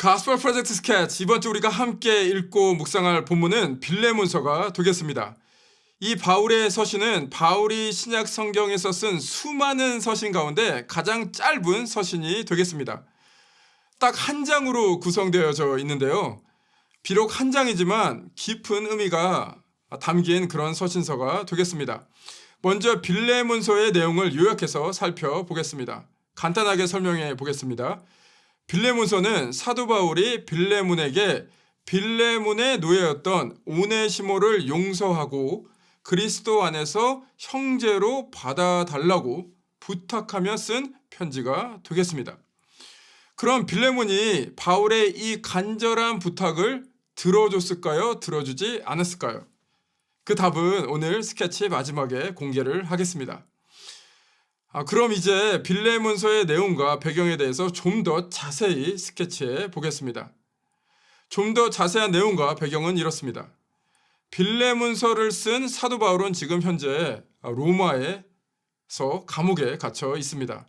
가스펠 프로젝트 스케치 이번 주 우리가 함께 읽고 묵상할 본문은 빌레몬서가 되겠습니다. 이 바울의 서신은 바울이 신약 성경에서 쓴 수많은 서신 가운데 가장 짧은 서신이 되겠습니다. 딱 한 장으로 구성되어져 있는데요. 비록 한 장이지만 깊은 의미가 담긴 그런 서신서가 되겠습니다. 먼저 빌레몬서의 내용을 요약해서 살펴보겠습니다. 간단하게 설명해 보겠습니다. 빌레몬서는 사도 바울이 빌레몬에게 빌레몬의 노예였던 오네시모를 용서하고 그리스도 안에서 형제로 받아달라고 부탁하며 쓴 편지가 되겠습니다. 그럼 빌레몬이 바울의 이 간절한 부탁을 들어줬을까요? 들어주지 않았을까요? 그 답은 오늘 스케치 마지막에 공개를 하겠습니다. 아, 그럼 이제 빌레몬서의 내용과 배경에 대해서 좀 더 자세히 스케치해 보겠습니다. 좀 더 자세한 내용과 배경은 이렇습니다. 빌레몬서를 쓴 사도 바울은 지금 현재 로마에서 감옥에 갇혀 있습니다.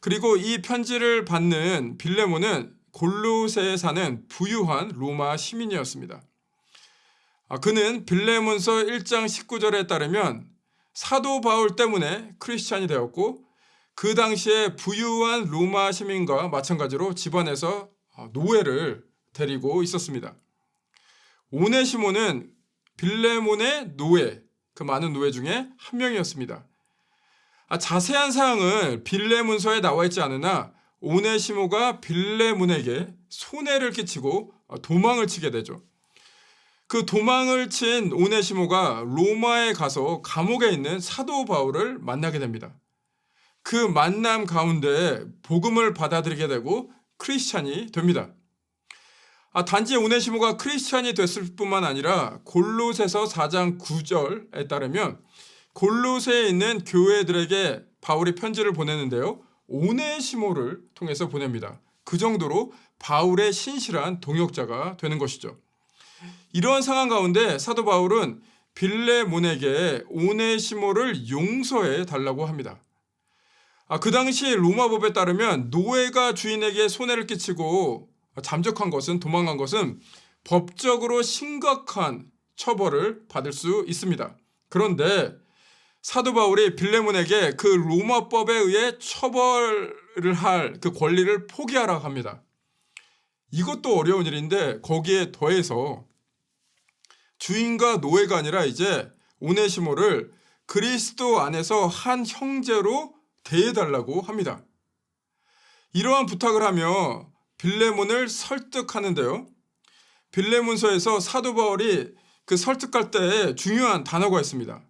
그리고 이 편지를 받는 빌레몬은 골로새에 사는 부유한 로마 시민이었습니다. 아, 그는 빌레몬서 1장 19절에 따르면 사도 바울 때문에 크리스찬이 되었고 그 당시에 부유한 로마 시민과 마찬가지로 집안에서 노예를 데리고 있었습니다. 오네시모는 빌레몬의 노예, 그 많은 노예 중에 한 명이었습니다. 아, 자세한 사항은 빌레몬서에 나와 있지 않으나 오네시모가 빌레몬에게 손해를 끼치고 도망을 치게 되죠. 그 도망을 친 오네시모가 로마에 가서 감옥에 있는 사도 바울을 만나게 됩니다. 그 만남 가운데 복음을 받아들이게 되고 크리스찬이 됩니다. 아, 단지 오네시모가 크리스찬이 됐을 뿐만 아니라 골로새서 4장 9절에 따르면 골로새에 있는 교회들에게 바울이 편지를 보내는데요. 오네시모를 통해서 보냅니다. 그 정도로 바울의 신실한 동역자가 되는 것이죠. 이러한 상황 가운데 사도 바울은 빌레몬에게 오네시모를 용서해 달라고 합니다. 아, 그 당시 로마법에 따르면 노예가 주인에게 손해를 끼치고 잠적한 것은 도망간 것은 법적으로 심각한 처벌을 받을 수 있습니다. 그런데 사도 바울이 빌레몬에게 그 로마법에 의해 처벌을 할 그 권리를 포기하라고 합니다. 이것도 어려운 일인데 거기에 더해서 주인과 노예가 아니라 이제 오네시모를 그리스도 안에서 한 형제로 대해달라고 합니다. 이러한 부탁을 하며 빌레몬을 설득하는데요. 빌레몬서에서 사도 바울이 그 설득할 때 중요한 단어가 있습니다.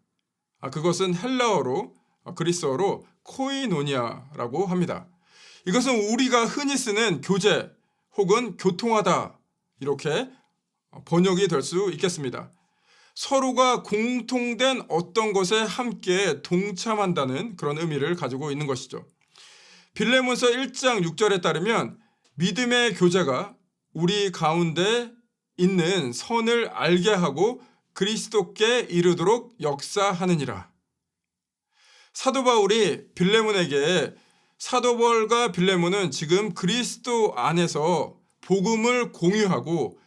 아, 그것은 헬라어로 아, 그리스어로 코이노니아라고 합니다. 이것은 우리가 흔히 쓰는 교제 혹은 교통하다 이렇게 번역이 될 수 있겠습니다. 서로가 공통된 어떤 것에 함께 동참한다는 그런 의미를 가지고 있는 것이죠. 빌레몬서 1장 6절에 따르면 믿음의 교제가 우리 가운데 있는 선을 알게 하고 그리스도께 이르도록 역사하느니라. 사도 바울이 빌레몬에게 사도 바울과 빌레몬은 지금 그리스도 안에서 복음을 공유하고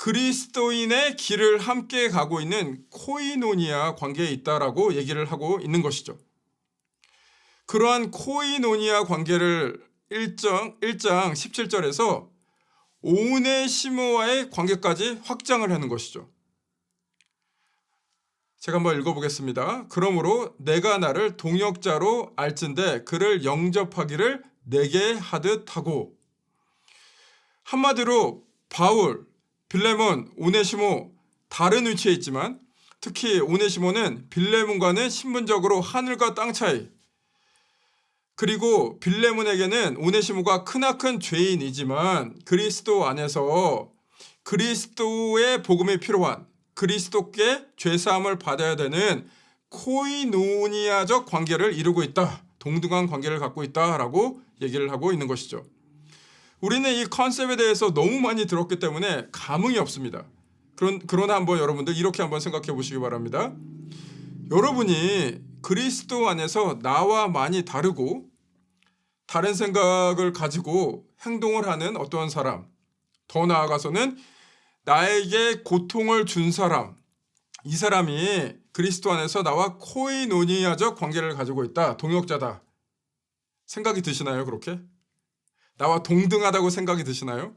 그리스도인의 길을 함께 가고 있는 코이노니아 관계에 있다라고 얘기를 하고 있는 것이죠. 그러한 코이노니아 관계를 1장, 1장 17절에서 오네시모와의 관계까지 확장을 하는 것이죠. 제가 한번 읽어보겠습니다. 그러므로 내가 나를 동역자로 알진대 그를 영접하기를 내게 하듯 하고 한마디로 바울, 빌레몬, 오네시모 다른 위치에 있지만 특히 오네시모는 빌레몬과는 신분적으로 하늘과 땅 차이 그리고 빌레몬에게는 오네시모가 크나큰 죄인이지만 그리스도 안에서 그리스도의 복음이 필요한 그리스도께 죄사함을 받아야 되는 코이노니아적 관계를 이루고 있다. 동등한 관계를 갖고 있다라고 얘기를 하고 있는 것이죠. 우리는 이 컨셉에 대해서 너무 많이 들었기 때문에 감흥이 없습니다. 그런, 그러나 한번 여러분들 이렇게 한번 생각해 보시기 바랍니다. 여러분이 그리스도 안에서 나와 많이 다르고 다른 생각을 가지고 행동을 하는 어떠한 사람 더 나아가서는 나에게 고통을 준 사람, 이 사람이 그리스도 안에서 나와 코이노니아적 관계를 가지고 있다. 동역자다. 생각이 드시나요, 그렇게? 나와 동등하다고 생각이 드시나요?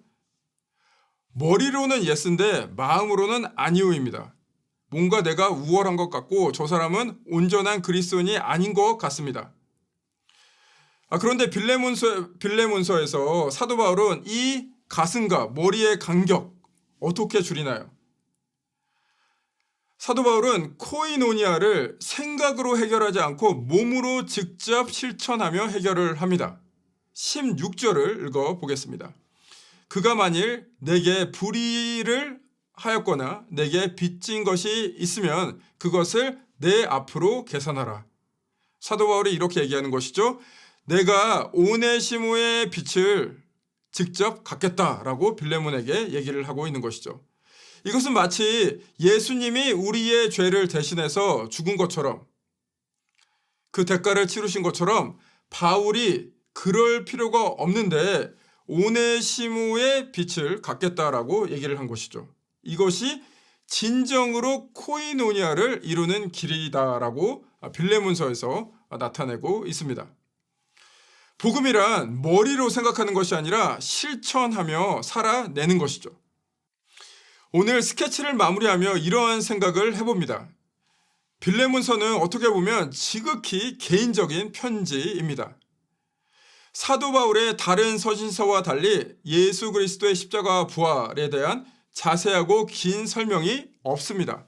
머리로는 예스인데 마음으로는 아니오입니다. 뭔가 내가 우월한 것 같고 저 사람은 온전한 그리스도인이 아닌 것 같습니다. 아, 그런데 빌레몬서, 빌레몬서에서 사도 바울은 이 가슴과 머리의 간격 어떻게 줄이나요? 사도 바울은 코이노니아를 생각으로 해결하지 않고 몸으로 직접 실천하며 해결을 합니다. 16절을 읽어 보겠습니다. 그가 만일 내게 불의를 하였거나 내게 빚진 것이 있으면 그것을 내 앞으로 계산하라. 사도 바울이 이렇게 얘기하는 것이죠. 내가 오네시모의 빚을 직접 갚겠다라고 빌레몬에게 얘기를 하고 있는 것이죠. 이것은 마치 예수님이 우리의 죄를 대신해서 죽은 것처럼 그 대가를 치르신 것처럼 바울이 그럴 필요가 없는데 오네시모의 빚을 갚겠다라고 얘기를 한 것이죠. 이것이 진정으로 코이노니아를 이루는 길이다라고 빌레문서에서 나타내고 있습니다. 복음이란 머리로 생각하는 것이 아니라 실천하며 살아내는 것이죠. 오늘 스케치를 마무리하며 이러한 생각을 해봅니다. 빌레문서는 어떻게 보면 지극히 개인적인 편지입니다. 사도 바울의 다른 서신서와 달리 예수 그리스도의 십자가 부활에 대한 자세하고 긴 설명이 없습니다.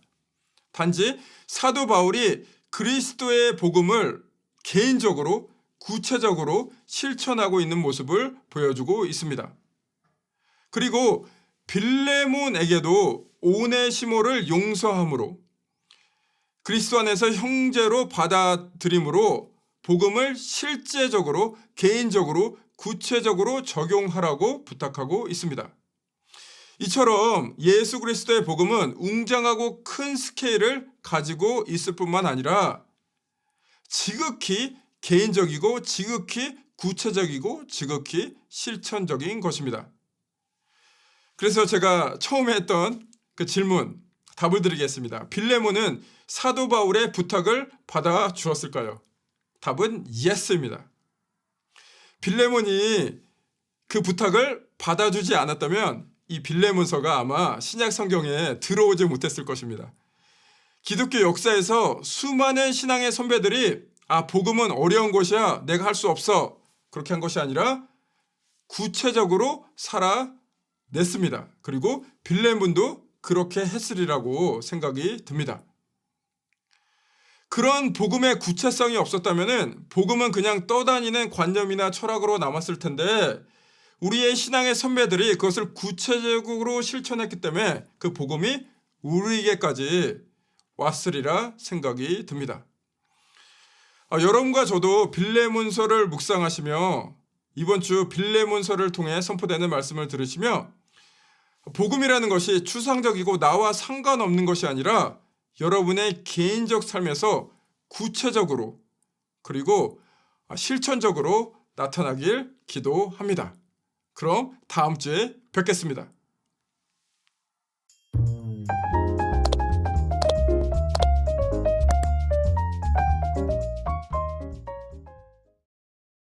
단지 사도 바울이 그리스도의 복음을 개인적으로 구체적으로 실천하고 있는 모습을 보여주고 있습니다. 그리고 빌레몬에게도 오네시모를 용서함으로 그리스도 안에서 형제로 받아들임으로 복음을 실제적으로 개인적으로 구체적으로 적용하라고 부탁하고 있습니다. 이처럼 예수 그리스도의 복음은 웅장하고 큰 스케일을 가지고 있을 뿐만 아니라 지극히 개인적이고 지극히 구체적이고 지극히 실천적인 것입니다. 그래서 제가 처음에 했던 그 질문 답을 드리겠습니다. 빌레몬은 사도 바울의 부탁을 받아 주었을까요? 답은 예스입니다. 빌레몬이 그 부탁을 받아주지 않았다면 이 빌레몬서가 아마 신약 성경에 들어오지 못했을 것입니다. 기독교 역사에서 수많은 신앙의 선배들이 아 복음은 어려운 것이야 내가 할 수 없어 그렇게 한 것이 아니라 구체적으로 살아냈습니다. 그리고 빌레몬도 그렇게 했으리라고 생각이 듭니다. 그런 복음의 구체성이 없었다면 복음은 그냥 떠다니는 관념이나 철학으로 남았을 텐데 우리의 신앙의 선배들이 그것을 구체적으로 실천했기 때문에 그 복음이 우리에게까지 왔으리라 생각이 듭니다. 아, 여러분과 저도 빌레문서를 묵상하시며 이번 주 빌레문서를 통해 선포되는 말씀을 들으시며 복음이라는 것이 추상적이고 나와 상관없는 것이 아니라 여러분의 개인적 삶에서 구체적으로 그리고 실천적으로 나타나길 기도합니다. 그럼 다음 주에 뵙겠습니다.